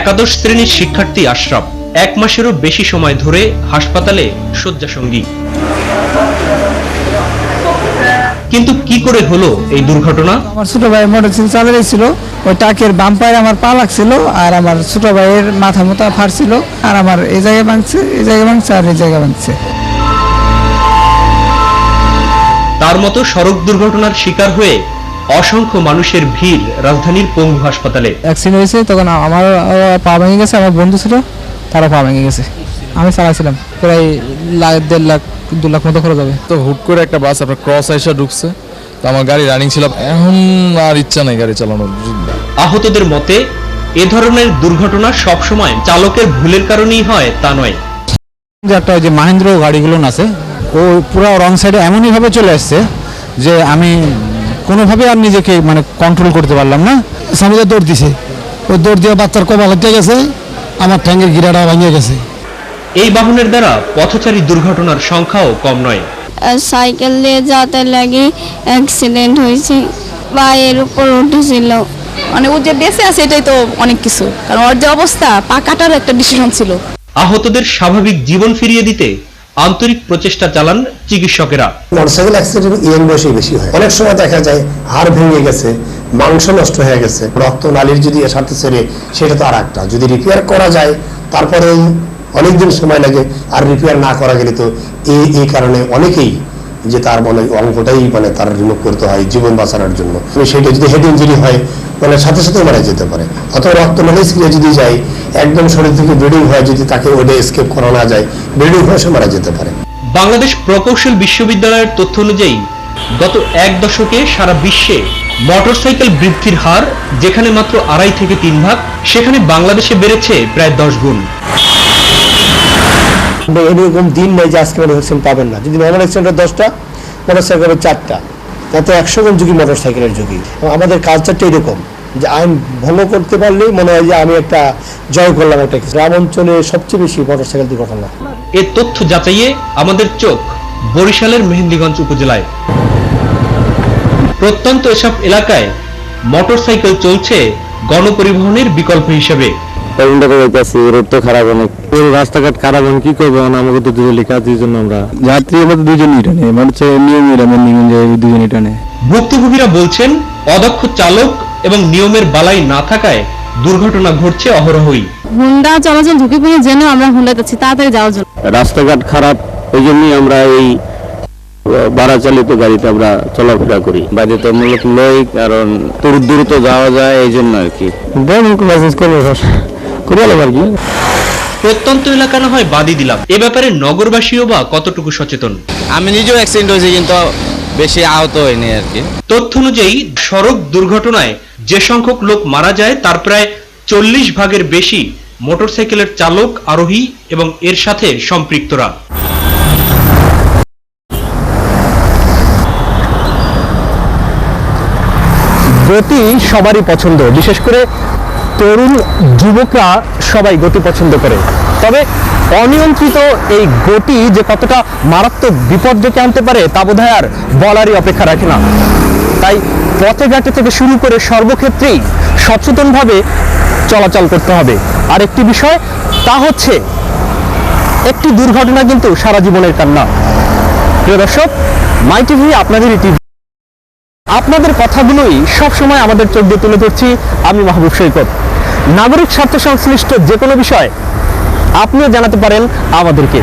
একাদশ শ্রেণির শিক্ষার্থী আশরাফ এক মাসেরও বেশি সময় ধরে হাসপাতালে শয্যাসঙ্গী। কিন্তু কি করে হলো এই দুর্ঘটনা? আমার ছোট ভাই মোটরসাইকেল চালাইছিল ওই টাকের বাম্পারে আমার পা লাগছিল আর আমার ছোট ভাইয়ের মাথা মোতা ফাড়ছিল আর আমার এই জায়গায় ভাঙছে এই জায়গায় ভাঙছে আর এই জায়গায় ভাঙছে। তার মতো সড়ক দুর্ঘটনার শিকার হয়ে অসংখ্য মানুষের ভিড় রাজধানীর পঙ্গু হাসপাতালে। অ্যাক্সিডেন্ট হয়েছে তখন আমার পা ভেঙে গেছে আমার বন্ধু ছিল তারা পা ভেঙে গেছে। আমি চালাইছিলাম প্রায় লাখ দেড় লাখ দু লাখ মতো খরচ হবে। তো হুট করে একটা বাস আপনার ক্রস আইসা ঢুকছে তো আমার গাড়ি রানিং ছিল এখন আর ইচ্ছা নেই গাড়ি চালানোর আহতদের মতে এ ধরনের দুর্ঘটনা সবসময় চালকের ভুলের কারণেই হয় তা নয়। যে একটা ওই যে মাহেন্দ্র গাড়িগুলো আছে ও পুরো রং সাইডে এমনইভাবে চলে আসছে যে আমি কোনোভাবে আর নিজেকে মানে কন্ট্রোল করতে পারলাম না। সামনে দৌড় দিছে। ওই দৌড় দিয়ে বাচ্চার কপাল হতে গেছে আমার ঠ্যাঙ্গের গিরাটা ভেঙে গেছে। এই বাহনের দ্বারা পথচারী দুর্ঘটনার সংখ্যাও কম নয়। সাইকেল দিয়ে যাতে লাগে অ্যাক্সিডেন্ট হয়েছে পায়ের উপর উঠেছিল। মানে ও যে বেঁচে আছে এটাই তো অনেক কিছু। কারণ ওর যে অবস্থা পা কাটার একটা ডিসিশন ছিল। আহতদের স্বাভাবিক জীবন ফিরিয়ে দিতে আন্তরিক প্রচেষ্টা চালান চিকিৎসকেরা। মোটরসাইকেল অ্যাক্সিডেন্ট ইয়ং বয়সে বেশি হয়। অনেক সময় দেখা যায় হাড় ভেঙে গেছে, মাংস নষ্ট হয়ে গেছে, রক্ত নালীর যদি সাথে ছেড়ে সেটা তো আর একটা যদি রিপেয়ার করা যায় তারপরে অনেকদিন সময় লাগে, আর রিপেয়ার না করা গেলে তো এই এই কারণে অনেকেই যে তার মানে অঙ্কটাই মানে তার রিমুভ করতে হয়, জীবন বাঁচানোর জন্য। সেটা যদি হেড ইঞ্জুরি হয় মানে সাথে সাথে মারা যেতে পারে। অথবা রক্ত ছিঁড়ে যদি যায় একদম শরীর থেকে ব্লিডিং হয় যদি তাকে ওটা স্কেপ করা না যায় ব্লিডিং হয়ে সে মারা যেতে পারে। বাংলাদেশ প্রকৌশল বিশ্ববিদ্যালয়ের তথ্য অনুযায়ী গত এক দশকে সারা বিশ্বে মোটরসাইকেল বৃদ্ধির হার যেখানে মাত্র আড়াই থেকে তিন ভাগ সেখানে বাংলাদেশে বেড়েছে প্রায় দশ গুণ। এরকম দিন নেই যে আজকে মনে অ্যাক্সিডেন্ট পাবেন না। যদি নর্মাল অ্যাক্সিডেন্টের দশটা মোটরসাইকেলের চারটা। তাতে একশো জন যুগী মোটরসাইকেলের যুগী। আমাদের কালচারটা এরকম যে আইন ভঙ্গ করতে পারলেই মনে হয় যে আমি একটা জয় করলাম একটা গ্রাম অঞ্চলে সবচেয়ে বেশি মোটরসাইকেল দুর্ঘটনা। এ তথ্য যাচাইয়ে আমাদের চোখ বরিশালের মেহেন্দিগঞ্জ উপজেলায়। প্রত্যন্ত এসব এলাকায় মোটরসাইকেল চলছে গণপরিবহনের বিকল্প হিসেবে। কয়েকদিন ধরে যাইতেছি রোড তো খারাপ অনেক। রাস্তাঘাট খারাপ এখন কি করব? আমাকে তো দুজন কাজ জন্য আমরা যাত্রী আমাদের দুজনই টানে মানে হচ্ছে নিয়ম এটা দুজনই টানে। ভুক্তভোগীরা বলছেন অদক্ষ চালক এবং নিয়মের বালাই না থাকায় দুর্ঘটনা ঘটছে অহরহই। হুন্ডা চলাচল ঢুকে পড়ে জেনে আমরা হুন্ডা যাচ্ছি তাড়াতাড়ি যাওয়ার জন্য। রাস্তাঘাট খারাপ ওই জন্যই আমরা এই ভাড়া চালিত গাড়িতে আমরা চলাফেরা করি। বাধ্যতামূলক নই কারণ দ্রুত যাওয়া যায় এই জন্য আর কি। লাইসেন্স করব করে আলো আর কি। প্রত্যন্ত এলাকা না হয় বাদই দিলাম। এ ব্যাপারে নগরবাসীও বা কতটুকু সচেতন? আমি নিজেও অ্যাক্সিডেন্ট হয়েছি কিন্তু বেশি আহত হয়নি আর কি। তথ্য অনুযায়ী সড়ক দুর্ঘটনায় যে সংখ্যক লোক মারা যায় তার প্রায় চল্লিশ ভাগের বেশি মোটরসাইকেলের চালক আরোহী এবং এর সাথে সম্পৃক্তরা। গতি সবারই পছন্দ বিশেষ করে তরুণ যুবকরা সবাই গতি পছন্দ করে। তবে অনিয়ন্ত্রিত এই গতি যে কতটা মারাত্মক বিপদ ডেকে আনতে পারে, তা বোধহয় আর বলারই অপেক্ষা রাখে না। তাই পথে ঘাটে থেকে শুরু করে সর্বক্ষেত্রেই সচেতনভাবে চলাচল করতে হবে। আর একটি বিষয়, তা হচ্ছে, একটি দুর্ঘটনা কিন্তু সারা জীবনের কান্না। প্রিয় দর্শক, মাই টিভি আপনাদেরই টিভি। আপনাদের কথাগুলোই সবসময় আমাদের চোখ দিয়ে তুলে ধরছি আমি মাহবুব সৈকত। নাগরিক স্বার্থ সংশ্লিষ্ট যে কোনো বিষয় আপনিও জানাতে পারেন আমাদেরকে।